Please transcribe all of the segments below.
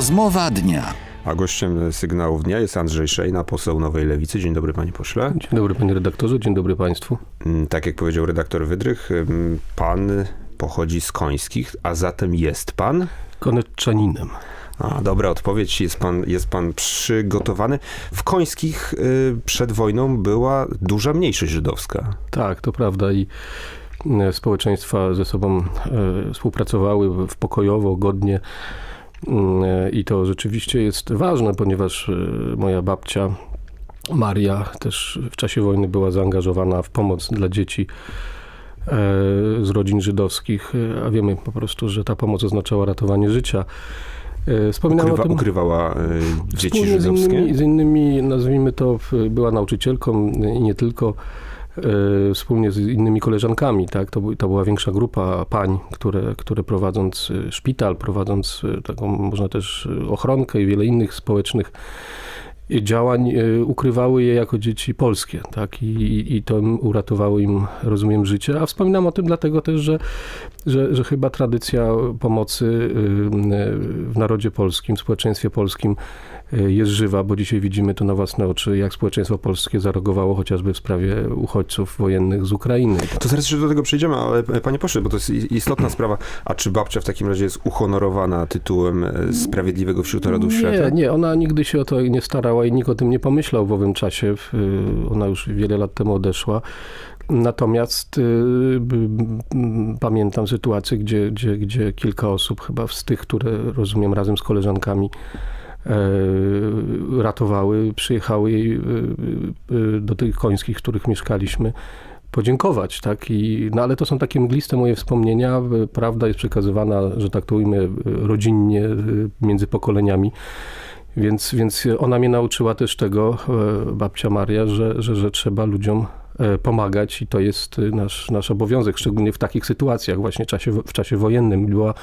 Rozmowa dnia. A gościem sygnałów dnia jest Andrzej Szejna, poseł Nowej Lewicy. Dzień dobry, panie pośle. Dzień dobry panie redaktorze, dzień dobry państwu. Mm, Tak jak powiedział redaktor Wydrych, mm, pan pochodzi z Końskich, a zatem jest pan? Koneczczaninem. A, dobra odpowiedź, jest pan, jest pan przygotowany. W Końskich y, przed wojną była duża mniejszość żydowska. Tak, to prawda i e, społeczeństwa ze sobą e, współpracowały w pokojowo, godnie i to rzeczywiście jest ważne, ponieważ e, moja babcia Maria też w czasie wojny była zaangażowana w pomoc dla dzieci e, z rodzin żydowskich, e, a wiemy po prostu, że ta pomoc oznaczała ratowanie życia. E, Wspominałem Ukrywa, o tym... ukrywała dzieci Wspólnie z żydowskie. innymi, z innymi, nazwijmy to, była nauczycielką i nie tylko, e, wspólnie z innymi koleżankami, tak? To, to była większa grupa pań, które, które prowadząc e, szpital, prowadząc e, taką, można też ochronkę i wiele innych społecznych działań, ukrywały je jako dzieci polskie, tak? I, i, to uratowało im, rozumiem, życie. A wspominam o tym dlatego też, że, że, że chyba tradycja pomocy y, y, w narodzie polskim, w społeczeństwie polskim y, jest żywa, bo dzisiaj widzimy to na własne oczy, jak społeczeństwo polskie zareagowało chociażby w sprawie uchodźców wojennych z Ukrainy. To zaraz jeszcze do tego przejdziemy, ale e, panie pośle, bo to jest istotna sprawa. A czy babcia w takim razie jest uhonorowana tytułem e, Sprawiedliwego wśród Narodów Świata? Nie, nie, ona nigdy się o to nie starała i nikt o tym nie pomyślał w owym czasie. Y, Ona już wiele lat temu odeszła. Natomiast y, m, pamiętam sytuację, gdzie, gdzie, gdzie kilka osób, chyba z tych, które rozumiem razem z koleżankami, ratowały, przyjechały jej y, y, do tych końskich, w których mieszkaliśmy, podziękować, tak? I, no ale to są takie mgliste moje wspomnienia. Prawda jest przekazywana, że tak to ujmę, rodzinnie, między pokoleniami. Więc, więc ona mnie nauczyła też tego, e, babcia Maria, że, że, że trzeba ludziom e, pomagać i to jest y, nasz, nasz obowiązek, szczególnie w takich sytuacjach, właśnie w czasie, w czasie wojennym. Była,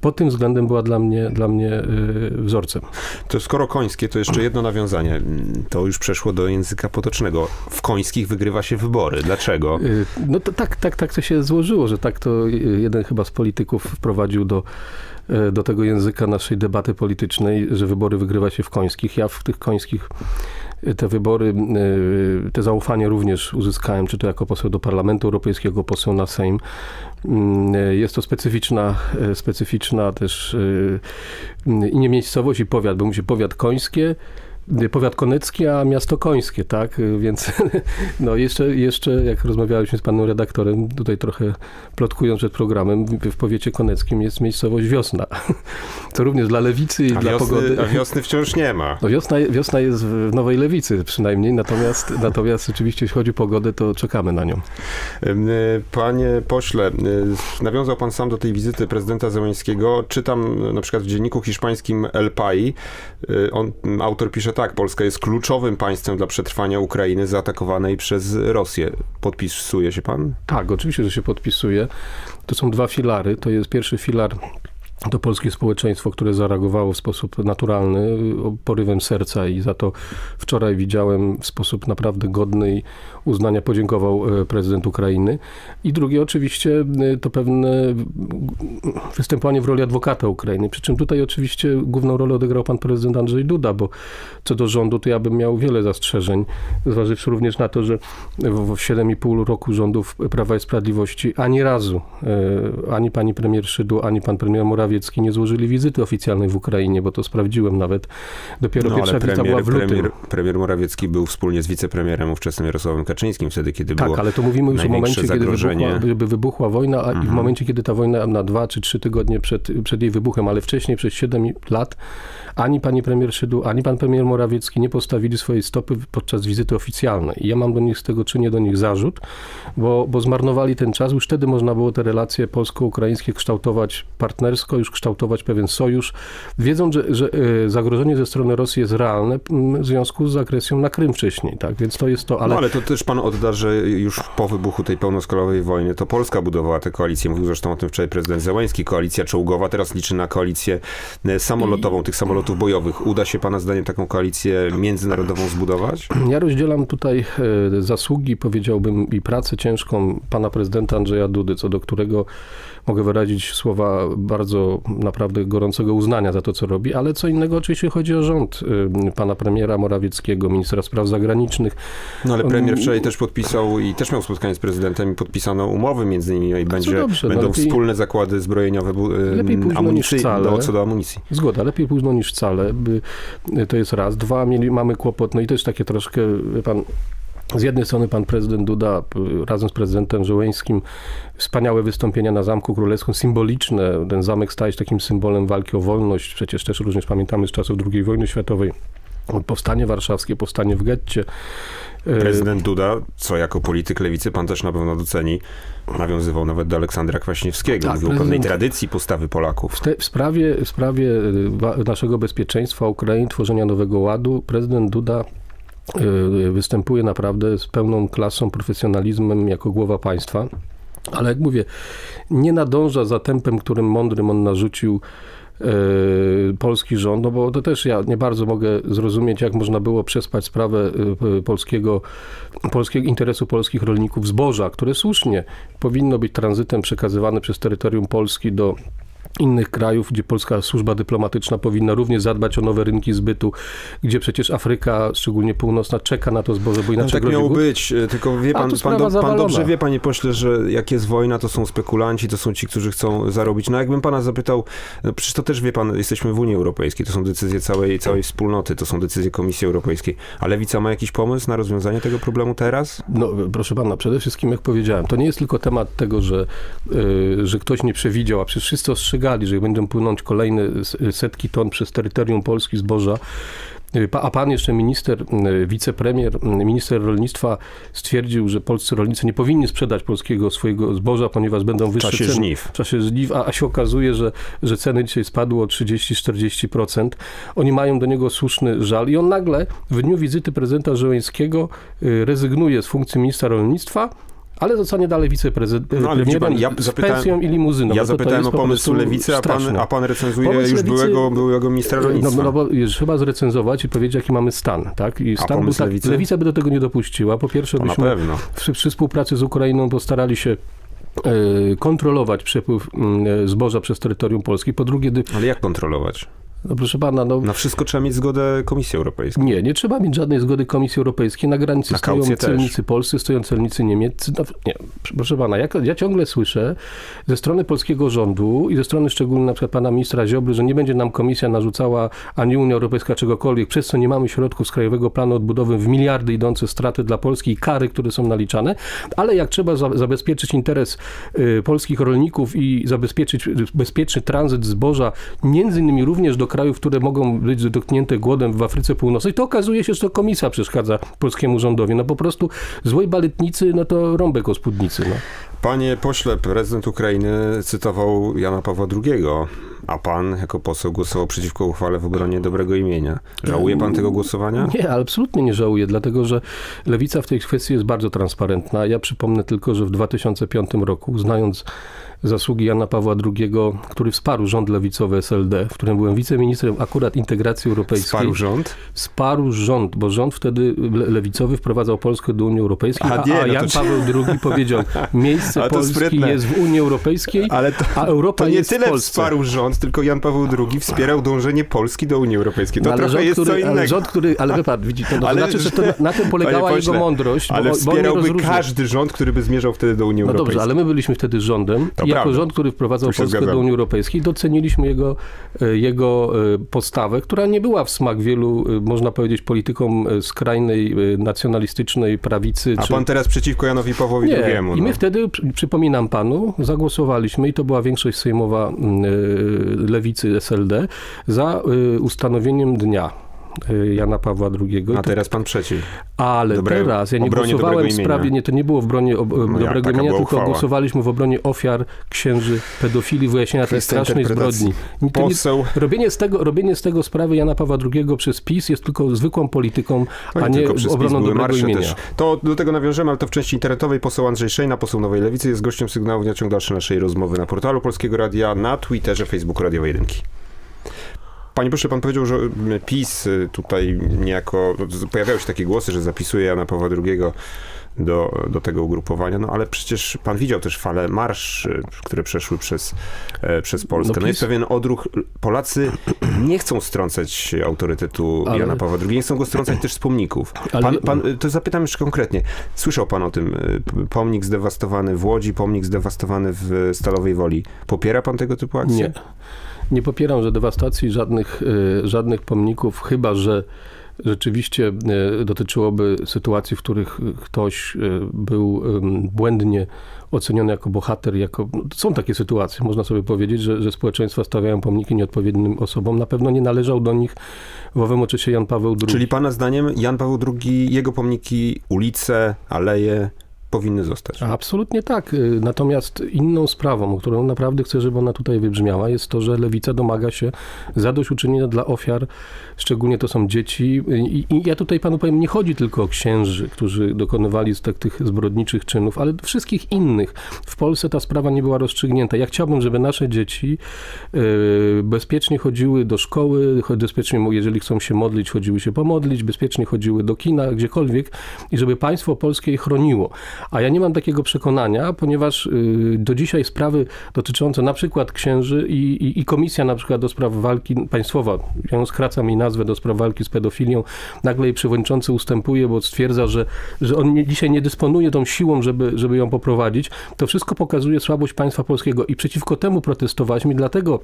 pod tym względem była dla mnie, dla mnie y, wzorcem. To skoro końskie, to jeszcze jedno nawiązanie. To już przeszło do języka potocznego. W Końskich wygrywa się wybory. Dlaczego? No to tak, tak, tak to się złożyło, że tak to jeden chyba z polityków wprowadził do, do tego języka naszej debaty politycznej, że wybory wygrywa się w końskich. Ja w tych końskich te wybory, y, te zaufanie również uzyskałem, czy to jako poseł do Parlamentu Europejskiego, poseł na Sejm. Mm, y, Jest to specyficzna, y, specyficzna też i nie miejscowość i powiat, bo się powiat końskie, powiat konecki, a miasto końskie, tak? Więc no jeszcze, jeszcze jak rozmawialiśmy z panem redaktorem, tutaj trochę plotkując przed programem, w, powiecie koneckim jest miejscowość Wiosna. To również dla lewicy i A dla pogody. wiosny, a wiosny wciąż nie ma. No wiosna, wiosna jest w Nowej Lewicy przynajmniej, natomiast, natomiast oczywiście jeśli chodzi o pogodę, to czekamy na nią. Y, Panie pośle, y, nawiązał pan sam do tej wizyty prezydenta Zełańskiego. Czytam na przykład w dzienniku hiszpańskim El Pai. y, On, autor pisze tak, Polska jest kluczowym państwem dla przetrwania Ukrainy zaatakowanej przez Rosję. Podpisuje się pan? Tak, oczywiście, że się podpisuje. To są dwa filary. To jest pierwszy filar to polskie społeczeństwo, które zareagowało w sposób naturalny, y, porywem serca i za to wczoraj widziałem w sposób naprawdę godny i uznania podziękował e, prezydent Ukrainy. I drugie oczywiście y, to pewne y, występowanie w roli adwokata Ukrainy, przy czym tutaj oczywiście główną rolę odegrał pan prezydent Andrzej Duda, bo co do rządu to ja bym miał wiele zastrzeżeń, zważywszy również na to, że w w 7,5 roku rządów Prawa i Sprawiedliwości ani razu ani pani premier Szydło, ani pan premier Morawiecki nie złożyli wizyty oficjalnej w Ukrainie, bo to sprawdziłem nawet. Dopiero No, pierwsza ale wizyta była premier, w lutym. premier, premier Morawiecki był wspólnie z wicepremierem ówczesnym Jarosławem Kaczyńskim wtedy, kiedy Tak, było ale to mówimy już o momencie, kiedy zagrożenie. wybuchła, żeby wybuchła wojna, a i w Mhm. momencie, kiedy ta wojna na dwa czy trzy tygodnie przed, przed jej wybuchem, ale wcześniej, przez 7 lat, ani pani premier Szydło, ani pan premier Morawiecki nie postawili swojej stopy podczas wizyty oficjalnej. I ja mam do nich z tego czynię do nich zarzut, bo, bo zmarnowali ten czas. Już wtedy można było te relacje polsko-ukraińskie kształtować partnersko, już kształtować pewien sojusz, wiedząc, że, że e, zagrożenie ze strony Rosji jest realne w związku z agresją na Krym wcześniej. Tak? Więc to jest to, ale. No ale to też pan odda, że już po wybuchu tej pełnoskalowej wojny to Polska budowała tę koalicję. Mówił zresztą o tym wczoraj prezydent Zełański. Koalicja czołgowa teraz liczy na koalicję e, samolotową, tych samolotów bojowych. Uda się pana zdaniem taką koalicję międzynarodową zbudować? Ja rozdzielam tutaj e, zasługi, powiedziałbym, i pracę ciężką pana prezydenta Andrzeja Dudy, co do którego mogę wyrazić słowa bardzo naprawdę gorącego uznania za to, co robi, ale co innego oczywiście chodzi o rząd y, pana premiera Morawieckiego, ministra spraw zagranicznych. No ale premier wczoraj też podpisał i też miał spotkanie z prezydentem i podpisano umowy między nimi i będzie, dobrze, no będą lepiej- wspólne zakłady zbrojeniowe, y, Lepiej późno niż amunicji, wcale. do, co do amunicji. Zgoda, lepiej późno niż wcale. To jest raz. Dwa, mieli, mamy kłopot, no i też takie troszkę, pan, z jednej strony pan prezydent Duda y, razem z prezydentem Żołęskim wspaniałe wystąpienia na Zamku Królewskim, symboliczne. Ten zamek staje się takim symbolem walki o wolność. Przecież też również pamiętamy z czasów II wojny światowej. Powstanie warszawskie, powstanie w getcie. Y, Prezydent Duda, co jako polityk lewicy pan też na pewno doceni, nawiązywał nawet do Aleksandra Kwaśniewskiego. Tak, Mówił o pewnej tradycji postawy Polaków. W, te, w, sprawie, w sprawie y, naszego bezpieczeństwa Ukrainy, tworzenia nowego ładu, prezydent Duda występuje naprawdę z pełną klasą, profesjonalizmem jako głowa państwa. Ale jak mówię, nie nadąża za tempem, którym mądrym on narzucił y, polski rząd, no bo to też ja nie bardzo mogę zrozumieć, jak można było przespać sprawę y, y, polskiego, polskiego interesu polskich rolników zboża, które słusznie powinno być tranzytem przekazywane przez terytorium Polski do innych krajów, gdzie polska służba dyplomatyczna powinna również zadbać o nowe rynki zbytu, gdzie przecież Afryka, szczególnie północna, czeka na to zboże, bo No, inaczej tak grozi miało głód. być, e, tylko wie pan, pan, do, pan dobrze wie, panie pośle, że jak jest wojna, to są spekulanci, to są ci, którzy chcą zarobić. No jakbym pana zapytał, no przecież to też wie pan, jesteśmy w Unii Europejskiej, to są decyzje całej, całej wspólnoty, to są decyzje Komisji Europejskiej. A Lewica ma jakiś pomysł na rozwiązanie tego problemu teraz? No, proszę pana, przede wszystkim, jak powiedziałem, to nie jest tylko temat tego, że, y, że ktoś nie przewidział, a przecież wszyscy ostrzegali, że będą płynąć kolejne setki ton przez terytorium Polski zboża. Y, A pan jeszcze minister, y, wicepremier, y, minister rolnictwa stwierdził, że polscy rolnicy nie powinni sprzedać polskiego swojego zboża, ponieważ będą W wyższe czasie ceny żniw. w czasie żniw, a, a się okazuje, że, że ceny dzisiaj spadły o 30-40%. Oni mają do niego słuszny żal i on nagle w dniu wizyty prezydenta Żołańskiego y, rezygnuje z funkcji ministra rolnictwa, ale zostanie dalej wiceprezydent No, ale pan, ja zapytałem- pensją i limuzyną. Ja No zapytałem o po pomysł Lewicy, a pan, a pan recenzuje Pomysł już Lewicy- byłego, byłego ministra No, rolnictwa. no bo już trzeba zrecenzować i powiedzieć, jaki mamy stan. Tak? I stan był tak, Lewicy? Lewica by do tego nie dopuściła. Po pierwsze, na byśmy przy, przy współpracy z Ukrainą postarali się e, kontrolować przepływ mm, zboża przez terytorium Polski. Po drugie, Ale jak kontrolować? No proszę pana, no, Na wszystko trzeba mieć zgodę Komisji Europejskiej. nie, nie trzeba mieć żadnej zgody Komisji Europejskiej. Na granicy Na stoją kaucję też. celnicy polscy, stoją celnicy niemieccy. No, nie, proszę pana, ja, ja ciągle słyszę ze strony polskiego rządu i ze strony szczególnie na przykład pana ministra Ziobry, że nie będzie nam Komisja narzucała ani Unia Europejska czegokolwiek, przez co nie mamy środków z Krajowego Planu Odbudowy w miliardy idące straty dla Polski i kary, które są naliczane, ale jak trzeba za, zabezpieczyć interes y, polskich rolników i zabezpieczyć bezpieczny tranzyt zboża, między innymi również do krajów, które mogą być dotknięte głodem w Afryce Północnej, to okazuje się, że to komisja przeszkadza polskiemu rządowi. No po prostu złej baletnicy, no to rąbek o spódnicy. No. Panie pośle, prezydent Ukrainy cytował Jana Pawła II, a pan jako poseł głosował przeciwko uchwale w obronie dobrego imienia. Żałuje pan tego głosowania? Nie, absolutnie nie żałuję, dlatego że lewica w tej kwestii jest bardzo transparentna. Ja przypomnę tylko, że w 2005 roku, znając zasługi Jana Pawła II, który wsparł rząd lewicowy SLD, w którym byłem wiceministrem akurat integracji europejskiej, Wsparł rząd? wsparł rząd, bo rząd wtedy le- lewicowy wprowadzał Polskę do Unii Europejskiej, A a, nie, a no Jan czy- Paweł II powiedział, miejsce Polski sprytne. jest w Unii Europejskiej, Ale to, a Europa to nie jest w tyle Polsce. wsparł rząd, tylko Jan Paweł II wspierał dążenie Polski do Unii Europejskiej. To No, ale trochę rząd, jest który, co innego. Ale rząd, który, ale pan, widzi, to, Ale znaczy, że to na, na tym polegała Panie jego pośle, mądrość, Ale bo, nie wspierałby każdy rząd, który by zmierzał wtedy do Unii No Europejskiej. dobrze, ale my byliśmy wtedy rządem To i jako prawda. rząd, który wprowadzał Polskę zgadzamy. do Unii Europejskiej, doceniliśmy jego, e, jego e, postawę, która nie była w smak wielu, e, można powiedzieć, politykom skrajnej, nacjonalistycznej prawicy. A czy... pan teraz przeciwko Janowi Pawłowi Nie, II. i my no. wtedy, przy- przypominam panu, zagłosowaliśmy i to była większość sejmowa mm, lewicy SLD za e, ustanowieniem dnia Jana Pawła II. A to teraz pan przeciw. ale Dobre- teraz ja nie głosowałem w sprawie, nie, to nie było w obronie ob, jak, dobrego imienia, tylko uchwała. głosowaliśmy w obronie ofiar, księży, pedofili, wyjaśnienia tej strasznej zbrodni. Nie- Poseł Robienie z, tego, robienie z tego sprawy Jana Pawła II przez PiS jest tylko zwykłą polityką, No a nie obroną dobrego imienia. Też. To do tego nawiążemy, ale to w części internetowej poseł Andrzej Szejna, poseł Nowej Lewicy, jest gościem sygnału dnia ciąg dalszy naszej rozmowy na portalu Polskiego Radia, na Twitterze, Facebooku Radio Jedynki. Panie proszę, pan powiedział, że PiS y, tutaj niejako, pojawiały się takie głosy, że zapisuje Jana Pawła II do, do tego ugrupowania, no ale przecież pan widział też fale marszy, które przeszły przez, e, przez Polskę. No No, jest pewien odruch. Polacy nie chcą strącać autorytetu Ale- Jana Pawła II, nie chcą go strącać też z pomników. Ale- Pan, pan, to zapytam jeszcze konkretnie. Słyszał pan o tym, pomnik zdewastowany w Łodzi, pomnik zdewastowany w Stalowej Woli. Popiera pan tego typu akcje? Nie. Nie popieram, że dewastacji żadnych, e, żadnych pomników, chyba że rzeczywiście e, dotyczyłoby sytuacji, w których ktoś e, był błędnie oceniony jako bohater, jako... Są takie sytuacje, można sobie powiedzieć, że, że społeczeństwa stawiają pomniki nieodpowiednim osobom. Na pewno nie należał do nich w owym czasie Jan Paweł II. Czyli pana zdaniem Jan Paweł II, jego pomniki, ulice, aleje powinny zostać? Absolutnie tak. Y, Natomiast inną sprawą, o którą naprawdę chcę, żeby ona tutaj wybrzmiała, jest to, że lewica domaga się zadośćuczynienia dla ofiar, szczególnie to są dzieci. I, i ja tutaj panu powiem, nie chodzi tylko o księży, którzy dokonywali tak, tych zbrodniczych czynów, ale wszystkich innych. W Polsce ta sprawa nie była rozstrzygnięta. Ja chciałbym, żeby nasze dzieci y, bezpiecznie chodziły do szkoły, bezpiecznie, jeżeli chcą się modlić, chodziły się pomodlić, bezpiecznie chodziły do kina, gdziekolwiek i żeby państwo polskie je chroniło. A ja nie mam takiego przekonania, ponieważ y, do dzisiaj sprawy dotyczące na przykład księży i, i, i komisja na przykład do spraw walki państwowa, ja ją skracam jej nazwę do spraw walki z pedofilią, nagle jej przewodniczący ustępuje, bo stwierdza, że, że on nie, dzisiaj nie dysponuje tą siłą, żeby, żeby ją poprowadzić. To wszystko pokazuje słabość państwa polskiego i przeciwko temu protestowaliśmy, dlatego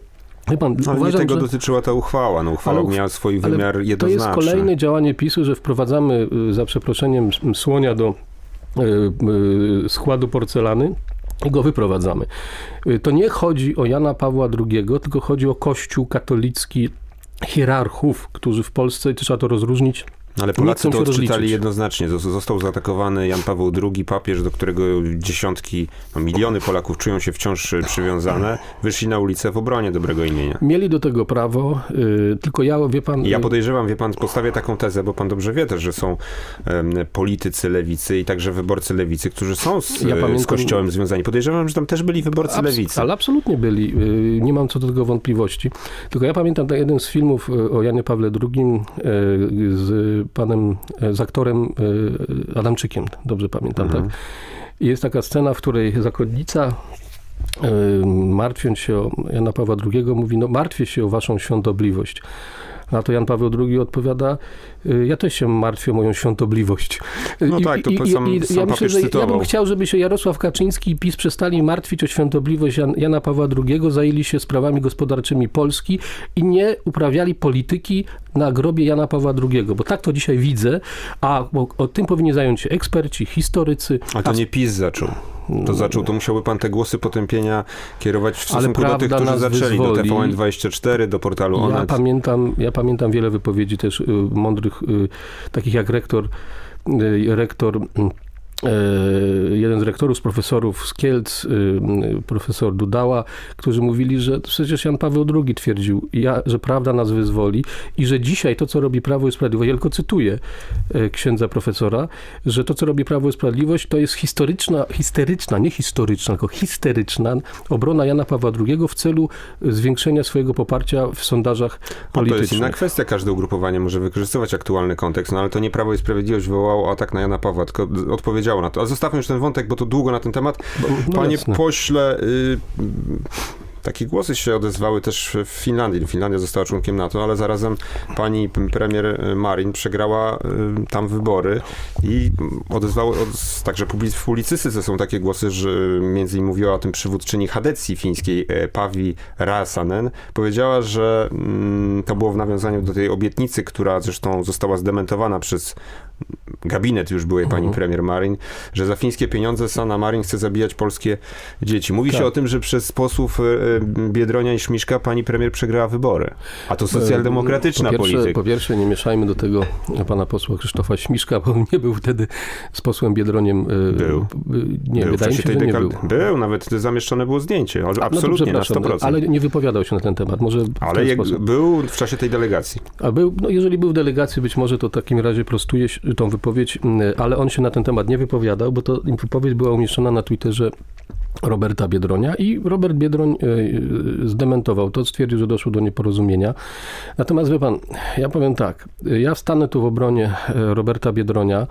Wie pan, ale uważam, nie tego że... dotyczyła ta uchwała. No, uchwała Ale miała swój wymiar To jednoznaczny. jest kolejne działanie PiSu, że wprowadzamy y, za przeproszeniem słonia do składu porcelany i go wyprowadzamy. Y, To nie chodzi o Jana Pawła II, tylko chodzi o Kościół katolicki hierarchów, którzy w Polsce, i trzeba to rozróżnić, Ale nie Polacy to odczytali jednoznacznie. Zos- Został zaatakowany Jan Paweł II, papież, do którego dziesiątki, no, miliony Polaków czują się wciąż przywiązane. Wyszli na ulicę w obronie dobrego imienia. Mieli do tego prawo, y, tylko ja, wie pan... Ja y, podejrzewam, wie pan, postawię taką tezę, bo pan dobrze wie też, że są politycy lewicy i także wyborcy lewicy, którzy są z, Ja e, z pamiętam- kościołem związani. Podejrzewam, że tam też byli wyborcy Abs- lewicy. Ale absolutnie byli. y, Nie mam co do tego wątpliwości. Tylko ja pamiętam jeden z filmów o Janie Pawle II z panem, y, z aktorem y, Adamczykiem. Dobrze pamiętam, Mhm. tak? Jest taka scena, w której zakonnica y, martwiąc się o Jana Pawła II mówi, no martwię się o waszą świątobliwość. Na to Jan Paweł II odpowiada, ja też się martwię o moją świątobliwość. No I- tak, to i- sam- i- sam ja myślę, że ja bym chciał, żeby się Jarosław Kaczyński i PiS przestali martwić o świątobliwość Jan, Jana Pawła II, zajęli się sprawami gospodarczymi Polski i nie uprawiali polityki na grobie Jana Pawła II, bo tak to dzisiaj widzę, a o, o tym powinni zająć się eksperci, historycy. A to nie PiS zaczął. To zaczął, to musiałby pan te głosy potępienia kierować w stosunku do tych, którzy zaczęli, wyzwoli. do TVN24, do portalu Ja Onet. pamiętam, ja pamiętam wiele wypowiedzi też y, mądrych, y, takich jak rektor, y, rektor y, jeden z rektorów, z profesorów z Kielc, y, y, profesor Dudała, którzy mówili, że przecież Jan Paweł II twierdził, że prawda nas wyzwoli i że dzisiaj to, co robi Prawo i Sprawiedliwość, ja tylko cytuję y, księdza profesora, że to, co robi Prawo i Sprawiedliwość, to jest historyczna, histeryczna, nie historyczna, tylko histeryczna obrona Jana Pawła II w celu zwiększenia swojego poparcia w sondażach No, to jest politycznych. inna kwestia. Każde ugrupowanie może wykorzystywać aktualny kontekst, no ale to nie Prawo i Sprawiedliwość wywołało atak na Jana Pawła, tylko odpowiedziało na to. Ale zostawmy już ten wątek, bo to długo na ten temat. no Panie jasne. pośle, y, takie głosy się odezwały też w Finlandii. Finlandia została członkiem NATO, ale zarazem pani premier Marin przegrała y, tam wybory i odezwały, od, także w publicystyce są takie głosy, że między innymi mówiła o tym przywódczyni Hadecji fińskiej, e, Pavi Räsänen. Powiedziała, że mm, to było w nawiązaniu do tej obietnicy, która zresztą została zdementowana przez gabinet już byłej pani Mhm. premier Marin, że za fińskie pieniądze Sanna Marin chce zabijać polskie dzieci. Mówi Tak. się o tym, że przez posłów e, Biedronia i Szmiszka pani premier przegrała wybory. A to socjaldemokratyczna po pierwsze, polityka. Po pierwsze, nie mieszajmy do tego pana posła Krzysztofa Śmiszka, bo nie był wtedy z posłem Biedroniem. y, Był. y, Nie, był wydaje mi się, że nie był. Był, nawet zamieszczone było zdjęcie. No Absolutnie, na przepraszam, 100%. Ale nie wypowiadał się na ten temat. Może Ale ten jak sposób. był w czasie tej delegacji. A był, no jeżeli był w delegacji, być może to w takim razie prostuje tą wypowiedź, mm, ale on się na ten temat nie wypowiadał, bo to wypowiedź była umieszczona na Twitterze Roberta Biedronia i Robert Biedroń e, e, zdementował to, stwierdził, że doszło do nieporozumienia. Natomiast wie pan, ja powiem tak, ja wstanę tu w obronie e, Roberta Biedronia,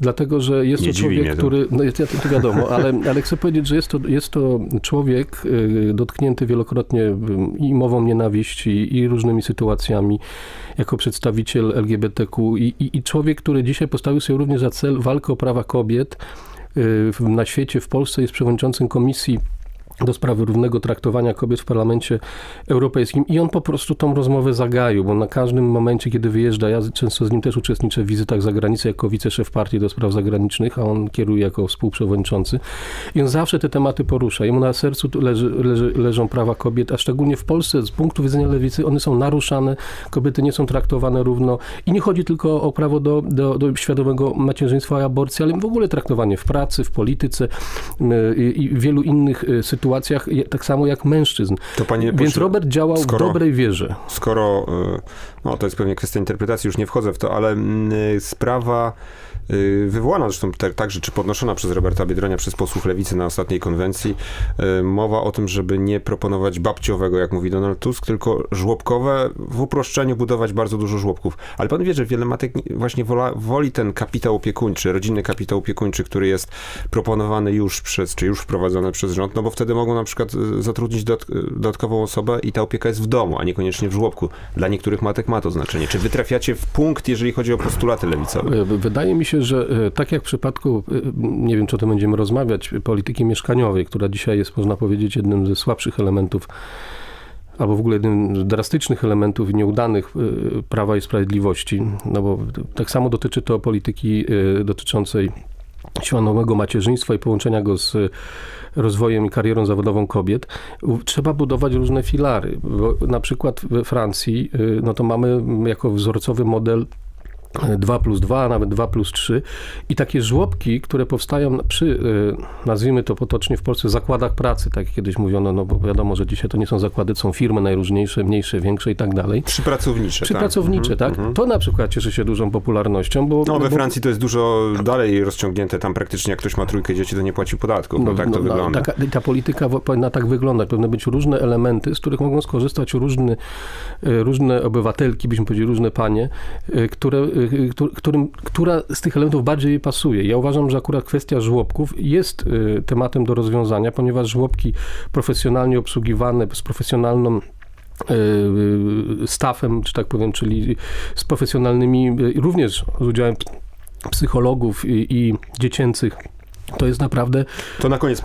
dlatego, że jest Nie to człowiek, to. który, no jest, to wiadomo, ale, ale chcę powiedzieć, że jest to, jest to człowiek dotknięty wielokrotnie i mową nienawiści, i różnymi sytuacjami, jako przedstawiciel LGBTQ i, i, i człowiek, który dzisiaj postawił sobie również za cel walkę o prawa kobiet, na świecie, w Polsce jest przewodniczącym komisji do sprawy równego traktowania kobiet w Parlamencie Europejskim i on po prostu tą rozmowę zagaił, bo na każdym momencie, kiedy wyjeżdża, ja często z nim też uczestniczę w wizytach za granicę jako wiceszef partii do spraw zagranicznych, a on kieruje jako współprzewodniczący. I on zawsze te tematy porusza. Jemu na sercu leży, leży, leżą prawa kobiet, a szczególnie w Polsce z punktu widzenia lewicy one są naruszane, kobiety nie są traktowane równo. I nie chodzi tylko o prawo do, do, do świadomego macierzyństwa i aborcji, ale w ogóle traktowanie w pracy, w polityce y, i w wielu innych y, sytuacjach, tak samo jak mężczyzn. To panie Więc Robert działał skoro- w dobrej wierze. skoro, y, no to jest pewnie kwestia interpretacji, już nie wchodzę w to, ale mm, y, sprawa y, wywołana zresztą także, czy podnoszona przez Roberta Biedronia, przez posłów Lewicy na ostatniej konwencji, y, mowa o tym, żeby nie proponować babciowego, jak mówi Donald Tusk, tylko żłobkowe, w uproszczeniu budować bardzo dużo żłobków. Ale pan wie, że wiele matek nie- właśnie wola, woli ten kapitał opiekuńczy, rodzinny kapitał opiekuńczy, który jest proponowany już przez, czy już wprowadzony przez rząd, no bo wtedy mogą na przykład zatrudnić dodat- dodatkową osobę i ta opieka jest w domu, a niekoniecznie w żłobku. Dla niektórych matek ma to znaczenie. Czy wy trafiacie w punkt, jeżeli chodzi o postulaty lewicowe? E, Wydaje mi się, że e, tak jak w przypadku, e, nie wiem czy o tym będziemy rozmawiać, polityki mieszkaniowej, która dzisiaj jest, można powiedzieć, jednym ze słabszych elementów, albo w ogóle jednym z drastycznych elementów nieudanych Prawa i Sprawiedliwości, no bo tak samo dotyczy to polityki dotyczącej świadomego macierzyństwa i połączenia go z rozwojem i karierą zawodową kobiet, trzeba budować różne filary. Bo na przykład we Francji, y, no to mamy jako wzorcowy model 2 plus 2, a nawet 2 plus 3 i takie żłobki, które powstają przy, y, nazwijmy to potocznie w Polsce, zakładach pracy, tak jak kiedyś mówiono, no bo wiadomo, że dzisiaj to nie są zakłady, to są firmy najróżniejsze, mniejsze, większe i tak dalej. Przypracownicze, Przy tak. pracownicze, tak? To na przykład cieszy się dużą popularnością, bo... No, we bo- Francji to jest dużo dalej rozciągnięte. Tam praktycznie jak ktoś ma trójkę dzieci, to nie płaci podatków. No, tak to no, wygląda. Taka, ta polityka powinna tak wyglądać. Powinny być różne elementy, z których mogą skorzystać różny, e, różne obywatelki, byśmy powiedzieli, różne panie, e, które, e, któ- którym, która z tych elementów bardziej pasuje. Ja uważam, że akurat kwestia żłobków jest e, tematem do rozwiązania, ponieważ żłobki profesjonalnie obsługiwane, z profesjonalną e, stafem, czy tak powiem, czyli z profesjonalnymi, również z udziałem psychologów i, i dziecięcych, to jest naprawdę To na koniec,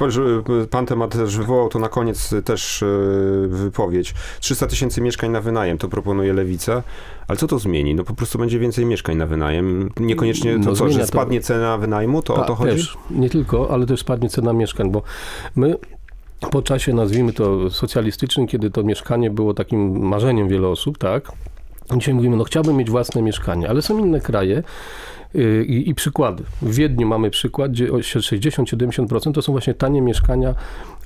pan, temat też wywołał, to na koniec też e, wypowiedź. 300 tysięcy mieszkań na wynajem, to proponuje Lewica. Ale co to zmieni? No po prostu będzie więcej mieszkań na wynajem. Niekoniecznie to No, co, że zmienia to- spadnie cena wynajmu? To o Tak, to chodzi? Też, nie tylko, ale też spadnie cena mieszkań, bo my po czasie, nazwijmy to socjalistycznym, kiedy to mieszkanie było takim marzeniem wielu osób, tak? Dzisiaj mówimy, no chciałbym mieć własne mieszkanie, ale są inne kraje i, i przykłady. W Wiedniu mamy przykład, gdzie o 60-70% to są właśnie tanie mieszkania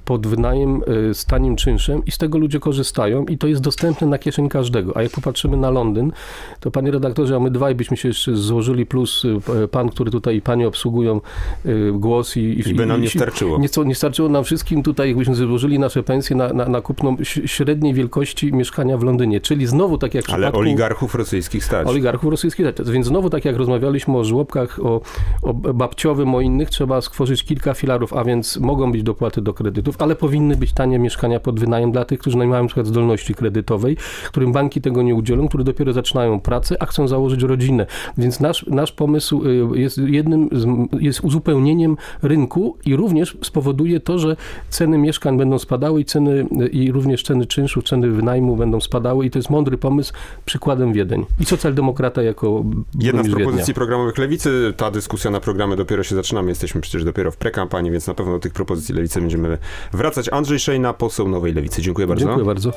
pod wynajem yy, z tanim czynszem i z tego ludzie korzystają i to jest dostępne na kieszeń każdego. A jak popatrzymy na Londyn, to panie redaktorze, a my dwaj byśmy się jeszcze złożyli, plus y, pan, który tutaj i panie obsługują y, głos i... I by nam nie starczyło. Nie, nie starczyło nam wszystkim tutaj, jakbyśmy złożyli nasze pensje na, na, na kupno średniej wielkości mieszkania w Londynie. Czyli znowu tak jak w Ale oligarchów rosyjskich stać. Oligarchów rosyjskich. tak. Więc znowu, tak jak rozmawialiśmy o żłobkach, o, o babciowym, o innych, trzeba stworzyć kilka filarów, a więc mogą być dopłaty do kredytów, ale powinny być tanie mieszkania pod wynajem dla tych, którzy nie mają na przykład zdolności kredytowej, którym banki tego nie udzielą, którzy dopiero zaczynają pracę, a chcą założyć rodzinę. Więc nasz, nasz pomysł y, jest jednym, z, jest uzupełnieniem rynku i również spowoduje to, że ceny mieszkań będą spadały i ceny, y, i również ceny czynszu, ceny wynajmu będą spadały i to jest mądry pomysł, przykładem Wiedeń. I socjaldemokrata jako Jedna z propozycji Wiednia. programowych Lewicy, ta dyskusja na programy dopiero się zaczynamy, jesteśmy przecież dopiero w prekampanii, więc na pewno do tych propozycji Lewicy będziemy wracać. Andrzej Szejna, poseł Nowej Lewicy. Dziękuję bardzo. Dziękuję bardzo.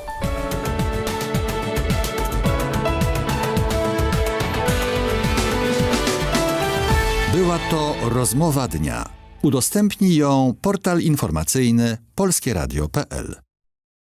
Była to rozmowa dnia. Udostępnij ją portal informacyjny polskieradio.pl.